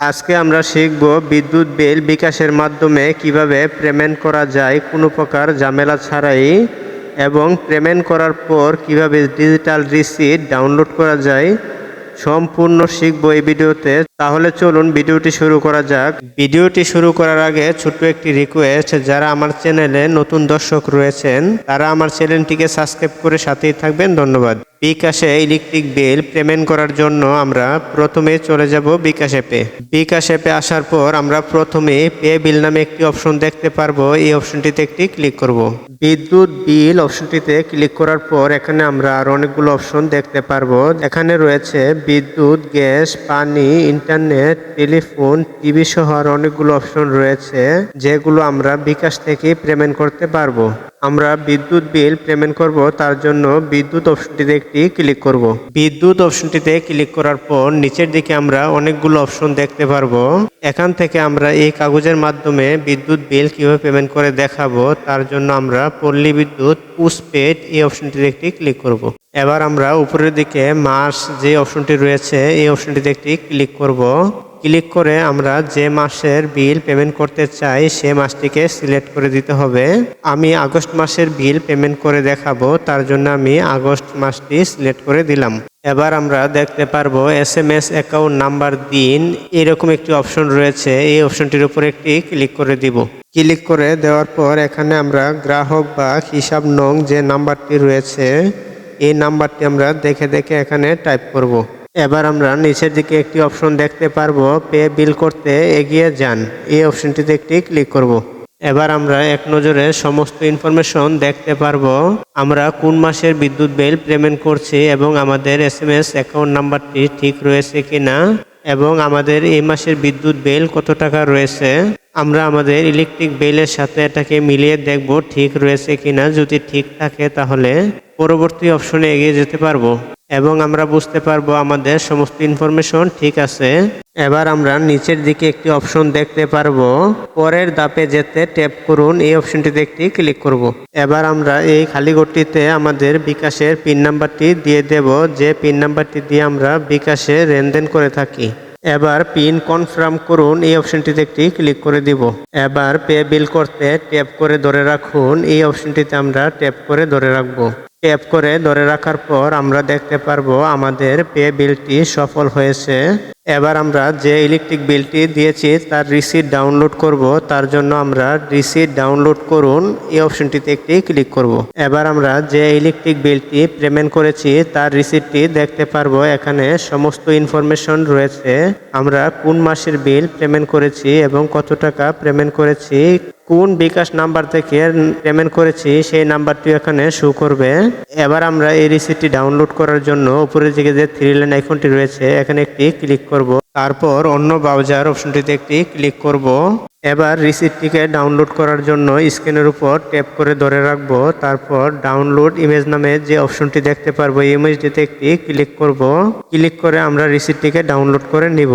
আজকে আমরা শিখব বিদ্যুৎ বিল বিকাশের মাধ্যমে কীভাবে পেমেন্ট করা যায়, কোনো প্রকার ঝামেলা ছাড়াই, এবং পেমেন্ট করার পর কীভাবে ডিজিটাল রিসিট ডাউনলোড করা যায়, সম্পূর্ণ শিখব এই ভিডিওতে। তাহলে চলুন ভিডিওটি শুরু করা যাক। ভিডিওটি শুরু করার আগে ছোট্ট একটি রিকোয়েস্ট যারা আমার চ্যানেলে নতুন দর্শক রয়েছেন, তারা আমার চ্যানেলটিকে সাবস্ক্রাইব করে সাথেই থাকবেন। ধন্যবাদ। বিকাশে ইলেকট্রিক বিল পেমেন্ট করার জন্য আমরা প্রথমে চলে যাব বিকাশ অ্যাপে বিকাশ অ্যাপে আসার পর আমরা প্রথমে পে বিল নামে একটি অপশন দেখতে পারব। এই অপশনটিতে একটি ক্লিক করব। বিদ্যুৎ বিল অপশনটিতে ক্লিক করার পর এখানে আমরা আর অনেকগুলো অপশন দেখতে পারব। এখানে রয়েছে বিদ্যুৎ, গ্যাস, পানি ইন্টারনেট টেলিফোন টিভি সহ আর অনেকগুলো অপশন রয়েছে, যেগুলো আমরা বিকাশ থেকে পেমেন্ট করতে পারব। আমরা বিদ্যুৎ বিল পেমেন্ট করব, তার জন্য বিদ্যুৎ অপশনটিতে একটি ক্লিক করব। বিদ্যুৎ অপশনটিতে ক্লিক করার পর নিচের দিকে আমরা অনেকগুলো অপশন দেখতে পারব। এখান থেকে আমরা এই কাগজের মাধ্যমে বিদ্যুৎ বিল কীভাবে পেমেন্ট করে দেখাবো, তার জন্য আমরা পল্লী বিদ্যুৎ, পুসপেড এই অপশনটিতে একটি ক্লিক করব। এবার আমরা উপরের দিকে মাস যে অপশনটি রয়েছে, এই অপশনটিতে একটি ক্লিক করব। ক্লিক করে আমরা যে মাসের বিল পেমেন্ট করতে চাই, সে মাসটিকে সিলেক্ট করে দিতে হবে। আমি আগস্ট মাসের বিল পেমেন্ট করে দেখাবো, তার জন্য আমি আগস্ট মাসটি সিলেক্ট করে দিলাম। এবার আমরা দেখতে পারব S M S account number দিন, এরকম একটি অপশন রয়েছে, এই অপশনটির উপর একটি ক্লিক করে দিব। ক্লিক করে দেওয়ার পর এখানে আমরা গ্রাহক বা হিসাব নং যে নাম্বারটি রয়েছে এই নাম্বারটি আমরা দেখে দেখে এখানে টাইপ করব। এবার আমরা নিচের দিকে একটি অপশন দেখতে পারব পে বিল করতে এগিয়ে যান এই অপশনটিতে একটি ক্লিক করব। এবার আমরা এক নজরে সমস্ত ইনফরমেশন দেখতে পারব আমরা কোন মাসের বিদ্যুৎ বিল পেমেন্ট করছি এবং আমাদের এস এম এস অ্যাকাউন্ট নাম্বারটি ঠিক রয়েছে কিনা এবং আমাদের এই মাসের বিদ্যুৎ বিল কত টাকা রয়েছে আমরা আমাদের ইলেকট্রিক বিলের সাথে এটাকে মিলিয়ে দেখব ঠিক রয়েছে কিনা। যদি ঠিক থাকে তাহলে পরবর্তী অপশনে এগিয়ে যেতে পারব। এবং আমরা বুঝতে পারব আমাদের সমস্ত ইনফরমেশন ঠিক আছে। এবার আমরা নিচের দিকে একটি অপশন দেখতে পারব। পরের দাপে যেতে ট্যাপ করুন। এই অপশনটিতে একটি ক্লিক করব। এবার আমরা এই খালি ঘরটিতে আমাদের বিকাশের পিন নাম্বারটি দিয়ে দেব। যে পিন নাম্বারটি দিয়ে আমরা বিকাশে লেনদেন করে থাকি। এবার পিন কনফার্ম করুন, এই অপশনটিতে একটি ক্লিক করে দিব। এবার পে বিল করতে ট্যাপ করে ধরে রাখুন, এই অপশনটিতে আমরা ট্যাপ করে ধরে রাখব। ট্যাপ করে ধরে রাখার পর আমরা দেখতে পারব আমাদের পে বিলটি সফল হয়েছে। এবার আমরা যে ইলেকট্রিক বিলটি দিয়েছি, তার রিসিট ডাউনলোড করব। তার জন্য আমরা রিসিট ডাউনলোড করুন, এই অপশনটিতে একটি ক্লিক করব। এবার আমরা যে ইলেকট্রিক বিলটি পেমেন্ট করেছি, তার রিসিটটি দেখতে পারব। এখানে সমস্ত ইনফরমেশন রয়েছে। আমরা কোন মাসের বিল পেমেন্ট করেছি এবং কত টাকা পেমেন্ট করেছি, কোন বিকাশ নাম্বার থেকে পেমেন্ট করেছি, সেই নাম্বারটি এখানে শো করবে। এবার আমরা এই রিসিটটি ডাউনলোড করার জন্য উপরের দিকে যে থ্রি লাইন আইকনটি রয়েছে, এখানে একটি ক্লিক করব। তারপর অন্য ব্রাউজার অপশনটিতে একটি ক্লিক করব। এবার রিসিপ্টটিকে ডাউনলোড করার জন্য স্ক্রিনের উপর ট্যাপ করে ধরে রাখব। তারপর ডাউনলোড ইমেজ নামে যে অপশনটি দেখতে পারব ইমেজটিতে একটি ক্লিক করব। ক্লিক করে আমরা রিসিপ্টটিকে ডাউনলোড করে নিব।